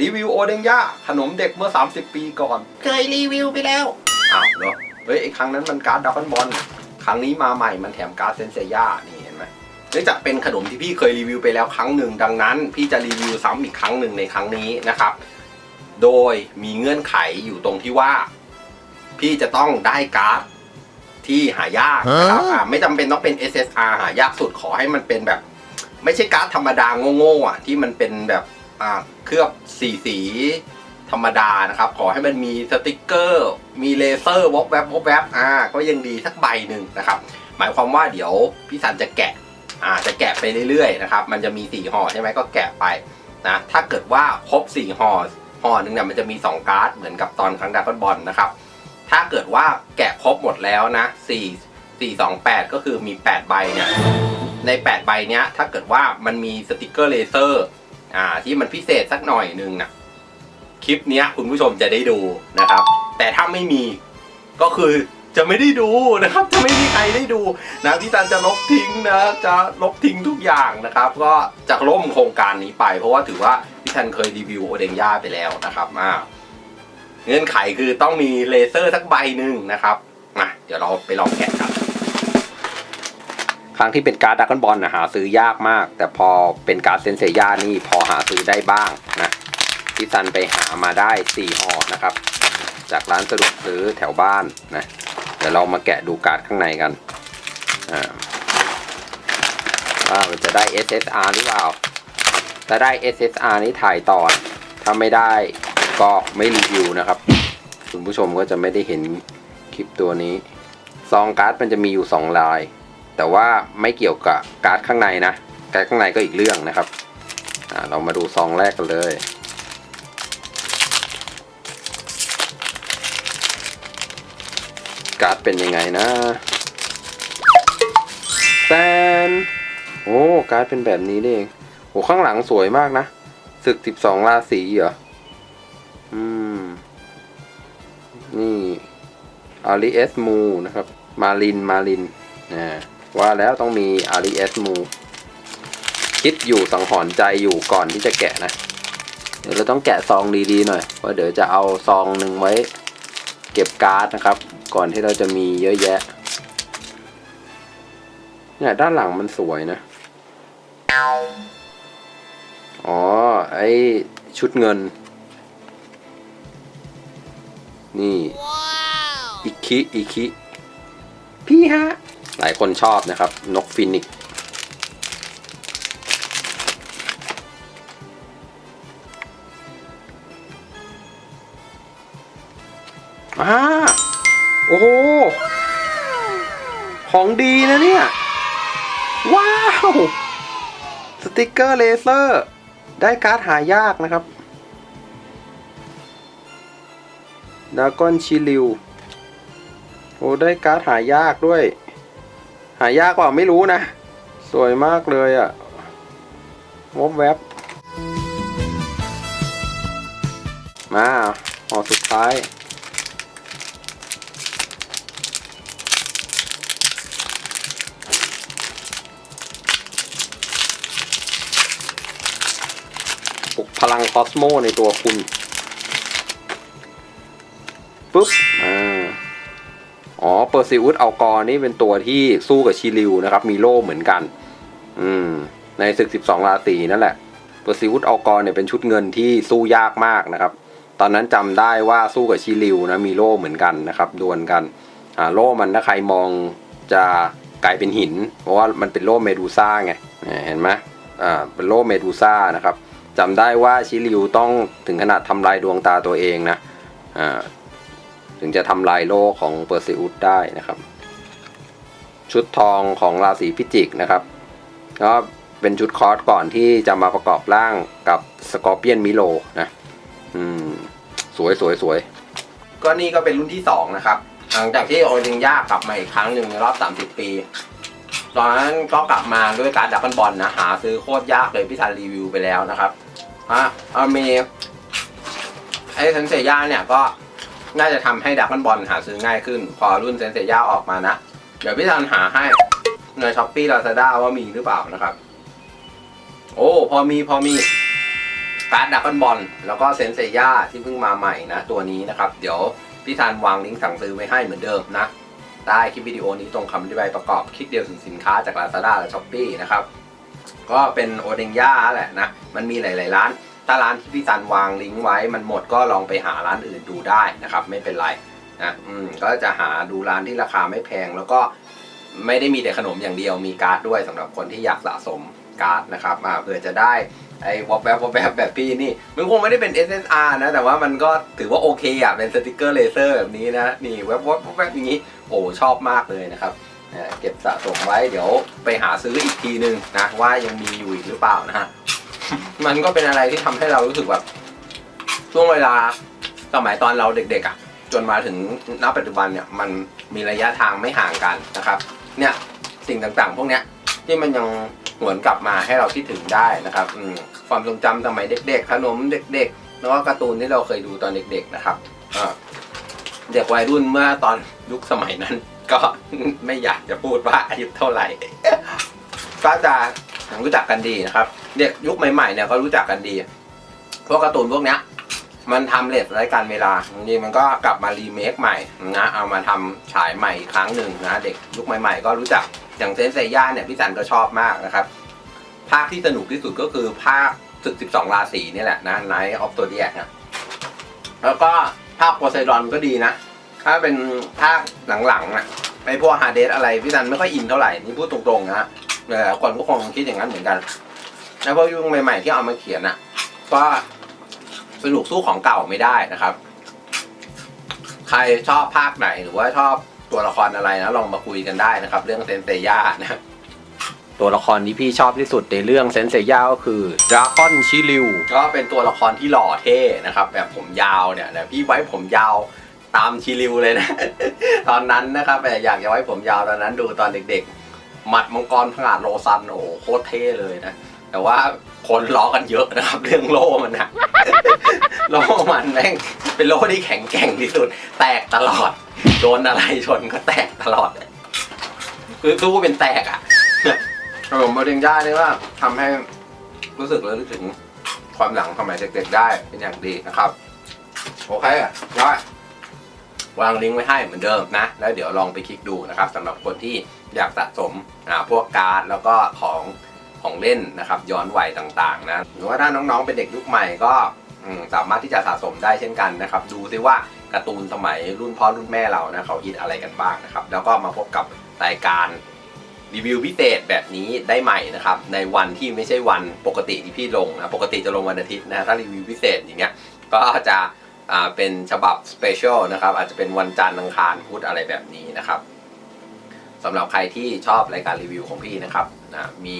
รีวิวโอเดงย่าขนมเด็กเมื่อ 30 ปีก่อน เคยรีวิวไปแล้ว อ้าวเหรอ เฮ้ยไอ้ครั้งนั้นมันการ์ดดราก้อนบอล ครั้งนี้มาใหม่มันแถมการ์ดเซนเซย่านี่เห็นไหมเนื่องจากเป็นขนมที่พี่เคยรีวิวไปแล้วครั้งหนึ่งดังนั้น พี่จะรีวิวซ้ำอีกครั้งหนึ่งในครั้งนี้นะครับ โดยมีเงื่อนไขอยู่ตรงที่ว่า พี่จะต้องได้การ์ดที่หายากนะครับอ่าไม่จำเป็นต้องเป็น SSR หายากสุดขอให้มันเป็นแบบ ไม่ใช่การ์ดธรรมดาโง่ๆอะที่มันเป็นแบบอ่า เคลือบสีสีธรรมดานะครับ ขอให้มันมีสติกเกอร์ มีเลเซอร์วอกแวบวอกแวบอ่าก็ยังดีสักใบหนึ่งนะครับ หมายความว่าเดี๋ยวพี่สันจะแกะอ่าจะแกะไปเรื่อยๆนะครับ มันจะมีสี่ห่อใช่ไหมก็แกะไปนะถ้าเกิดว่าครบสี่ห่อห่อหนึ่งเนี่ยมันจะมี 2 การ์ดเหมือนกับตอนครั้งดากอนบอลนะครับ ถ้าเกิดว่าแกะครบหมดแล้วนะ4 4 2 8 ก็คือมี 8 ใบเนี่ยใน 8 ใบเนี้ยถ้าเกิดว่ามันมีสติกเกอร์เลเซอร์ อ่าที่มันพิเศษสักหน่อยหนึงนะคลิปเนี้ยคุณผู้ชมจะได้ดูนะครับ แต่ถ้าไม่มีก็คือจะไม่ได้ดูนะครับ จะไม่มีใครได้ดูนะพี่ตันจะลบทิ้งนะจะลบทิ้งทุกอย่างนะครับ ก็จะล่มโครงการนี้ไป เพราะว่าถือว่าพี่ทันเคยรีวิวโอเดงย่าไปแล้วนะครับอ่าเงื่อนไขคือต้องมีเลเซอร์สักใบหนึ่งนะครับมาเดี๋ยวเราไปลองแกะกัน ครั้งที่เป็นการ์ดดักกันบอลนะหาซื้อยากมาก แต่พอเป็นการ์ดเซนเซย่านี่พอหาซื้อได้บ้างนะพี่ซันไปหามาได้4ห่อนะครับ จากร้านสะดวกซื้อแถวบ้านนะเดี๋ยวเรามาแกะดูการ์ดข้างในกันอ่าว่ามันจะได้ SSR หรือเปล่าถ้าได้ SSR นี่ถ่ายต่อถ้าไม่ได้ก็ไม่รีวิวนะครับ คุณผู้ชมก็จะไม่ได้เห็นคลิปตัวนี้ ซองการ์ดมันจะมีอยู่ 2 ลาย แต่ว่าไม่เกี่ยวกับการ์ดข้างในนะการ์ดข้างในก็อีกเรื่องนะครับเรามาดูซองแรกกันเลยการ์ดเป็นยังไงนะแซนโอ้การ์ดเป็นแบบนี้เองโอ้ข้างหลังสวยมากนะศึก12ราศีเหรอ อืม นี่อาริเอสมูนะครับ มาลิน มาลินนะ ว่าแล้วต้องมีอาริเอสมูคิดอยู่สังหรณ์ใจอยู่ก่อนที่จะแกะนะ เดี๋ยวเราต้องแกะซองดีๆหน่อยเพราะเดี๋ยวจะเอาซองหนึ่งไว้เก็บการ์ดนะครับ ก่อนที่เราจะมีเยอะแยะ เนี่ยด้านหลังมันสวยนะ อ๋อ ไอชุดเงิน นี่ อิคิ อิคิ พี่ฮะ หลายคนชอบนะครับ นกฟินิกซ์อ่าโอ้โห ของดีนะเนี่ย ว้าว สติกเกอร์เลเซอร์ ได้การ์ดหายากนะครับดากอนชิลิว โอ้ได้การ์ดหายากด้วย หายากกว่าไม่รู้นะ สวยมากเลยอะวบแวบมาห่อสุดท้าย ปลุกพลังคอสโมในตัวคุณ ปุ๊บ อ่า อ๋อเปอร์ซิอุสเอากอร์นี่เป็นตัวที่สู้กับชิลิวนะครับ มีโล่เหมือนกัน อืม ในศึก 12 ราตรีนั่นแหละเปอร์ซิอุสเอากอร์เนี่ยเป็นชุดเงินที่สู้ยากมากนะครับ ตอนนั้นจำได้ว่าสู้กับชิลิวนะมีโล่เหมือนกันนะครับดวลกันอ่าโล่มันถ้าใครมองจะกลายเป็นหิน เพราะว่ามันเป็นโล่เมดูซ่าไงเนี่ยเห็นไหมอ่าเป็นโล่เมดูซ่านะครับจำได้ว่าชิลิวต้องถึงขนาดทำลายดวงตาตัวเองนะอ่า ถึงจะทำลายโลกของเปอร์ซิอุสได้นะครับ ชุดทองของราศีพิจิกนะครับก็เป็นชุดคอร์สก่อนที่จะมาประกอบร่างกับสกอร์เปียนมิโลนะอืมสวยสวยสวยก็นี่ก็เป็นรุ่นที่2นะครับ หลังจากที่โอลิงยากลับมาอีกครั้งหนึ่งในรอบ 30 ปี ตอนนั้นก็กลับมาด้วยการดักกันบอลนะหาซื้อโคตรยากเลยพี่ทันรีวิวไปแล้วนะครับอะเอามีไอ้เซนเซย่าเนี่ยก็ น่าจะทำให้ดักกันบอลหาซื้อง่ายขึ้น พอรุ่นเซนเซย่าออกมานะ เดี๋ยวพี่ทันหาให้ในช้อปปี้ลาซาด้าว่ามีหรือเปล่านะครับ โอ้พอมีพอมีการ์ดดักบอลแล้วก็เซนเซย่าที่เพิ่งมาใหม่นะ ตัวนี้นะครับ เดี๋ยวพี่ธานวางลิงก์สั่งซื้อไว้ให้เหมือนเดิมนะใต้คลิปวิดีโอนี้ตรงคำอธิบายประกอบคลิกเดียวถึงสินค้าจาก Lazada และ Shopee นะครับก็เป็นโอเดงย่าแหละนะ มันมีหลาย ๆ ร้าน ถ้าร้านที่พี่ซันวางลิงก์ไว้มันหมดก็ลองไปหาร้านอื่นดูได้นะครับ ไม่เป็นไรนะอืมก็จะหาดูร้านที่ราคาไม่แพง แล้วก็ไม่ได้มีแต่ขนมอย่างเดียวมีการ์ดด้วยสำหรับคนที่อยากสะสมการ์ดนะครับมาเพื่อจะได้ไอ้วอปแวบวอปแวบแบบพี่นี่ มันคงไม่ได้เป็น SSR นะ แต่ว่ามันก็ถือว่าโอเคอะ เป็นสติกเกอร์เลเซอร์แบบนี้นะ นี่แวบวบแวบอย่างนี้ โอ้ชอบมากเลยนะครับเอ่อเก็บสะสมไว้เดี๋ยวไปหาซื้ออีกทีนึงนะ ว่ายังมีอยู่อีกหรือเปล่านะฮะ มันก็เป็นอะไรที่ทำให้เรารู้สึกแบบช่วงเวลาสมัยตอนเราเด็กๆอะ จนมาถึงณปัจจุบันเนี่ยมันมีระยะทางไม่ห่างกันนะครับ เนี่ยสิ่งต่างๆ พวกเนี้ยที่มันยังหวนกลับมาให้เราคิดถึงได้นะครับอืมความทรงจำสมัยเด็กๆขนมเด็กๆแล้วก็การ์ตูนที่เราเคยดูตอนเด็ก ๆ นะครับอ่าเด็กวัยรุ่นเมื่อตอนยุคสมัยนั้น ก็ไม่อยากจะพูดว่าอายุเท่าไหร่ ก็จะ รู้จักกันดีนะครับ เด็กยุคใหม่ๆเนี่ยก็รู้จักกันดี พวกการ์ตูนพวกเนี้ย มันทำเลทรายการเวลาจริงมันก็กลับมารีเมคใหม่นะเอามาทำฉายใหม่อีกครั้งหนึ่งนะเด็กยุคใหม่ ๆ ก็รู้จักอย่างเซนเซย่าเนี่ยพี่จันก็ชอบมากนะครับ ภาคที่สนุกที่สุดก็คือภาคศึก 12 ราศีนี่แหละนะ Night of Zodiac นะแล้วก็ภาคโพไซดอนก็ดีนะ ถ้าเป็นภาคหลังๆนะไอพวกฮาเดสอะไรพี่จันไม่ค่อยอินเท่าไหร่นี่พูดตรงๆนะ เออคนก็คงคิดอย่างนั้นเหมือนกัน แล้วพวกยุคใหม่ ๆ ที่เอามาเขียนอะ ก็สนุกสู้ของเก่าไม่ได้นะครับ ใครชอบภาคไหนหรือว่าชอบตัวละครอะไรนะลองมาคุยกันได้นะครับ เรื่องเซนเซย่านะตัวละครที่พี่ชอบที่สุดในเรื่องเซนเซย่าก็คือดราก้อนชิริวก็เป็นตัวละครที่หล่อเท่นะครับ แบบผมยาวเนี่ยนะพี่ไว้ผมยาวตามชิริวเลยนะ ตอนนั้นนะครับแต่อยากจะไว้ผมยาวตอนนั้นดูตอนเด็กๆ หมัดมังกรผงาดโลซันโอ้โหโคตรเท่เลยนะ แต่ว่าคนล้อกันเยอะนะครับ เรื่องโล่มันนะโล่มันแม่งเป็นโล่ที่แข็งแกร่งที่สุด แตกตลอด โดนอะไรชนก็แตกตลอด คือสู้เป็นแตกอะขนมโบเดงย่านี่ยว่าทำให้รู้สึกเลยถึงความหลังสมัยเด็กๆได้เป็นอย่างดีนะครับ โอเคอะได้ วางลิงก์ไว้ให้เหมือนเดิมนะ แล้วเดี๋ยวลองไปคลิกดูนะครับสำหรับคนที่อยากสะสมอ่าพวกการ์ดแล้วก็ของของเล่นนะครับย้อนวัยต่างๆนะหรือว่าถ้าน้องๆเป็นเด็กยุคใหม่ก็สามารถที่จะสะสมได้เช่นกันนะครับ ดูซิว่าการ์ตูนสมัยรุ่นพ่อรุ่นแม่เรานะเขาฮิตอะไรกันบ้างนะครับ แล้วก็มาพบกับรายการรีวิวพิเศษแบบนี้ได้ใหม่นะครับ ในวันที่ไม่ใช่วันปกติที่พี่ลงนะปกติจะลงวันอาทิตย์นะถ้ารีวิวพิเศษอย่างเงี้ยก็จะ อ่าเป็นฉบับสเปเชียลนะครับ อาจจะเป็นวันจันทร์อังคารพุธอะไรแบบนี้นะครับสำหรับใครที่ชอบรายการรีวิวของพี่นะครับนะมี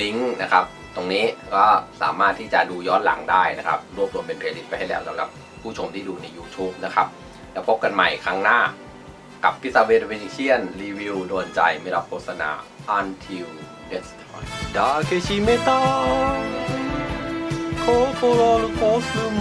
ลิงก์นะครับ ตรงนี้ก็สามารถที่จะดูย้อนหลังได้นะครับ รวบรวมเป็นเพลย์ลิสต์ไปให้แล้วสำหรับผู้ชมที่ดูใน YouTube นะครับ แล้วพบกันใหม่ครั้งหน้า กับพิซซ่าเวทเวนิเชียนรีวิวโดนใจไม่รับโฆษณา until next time 抱きしめた心のコスモ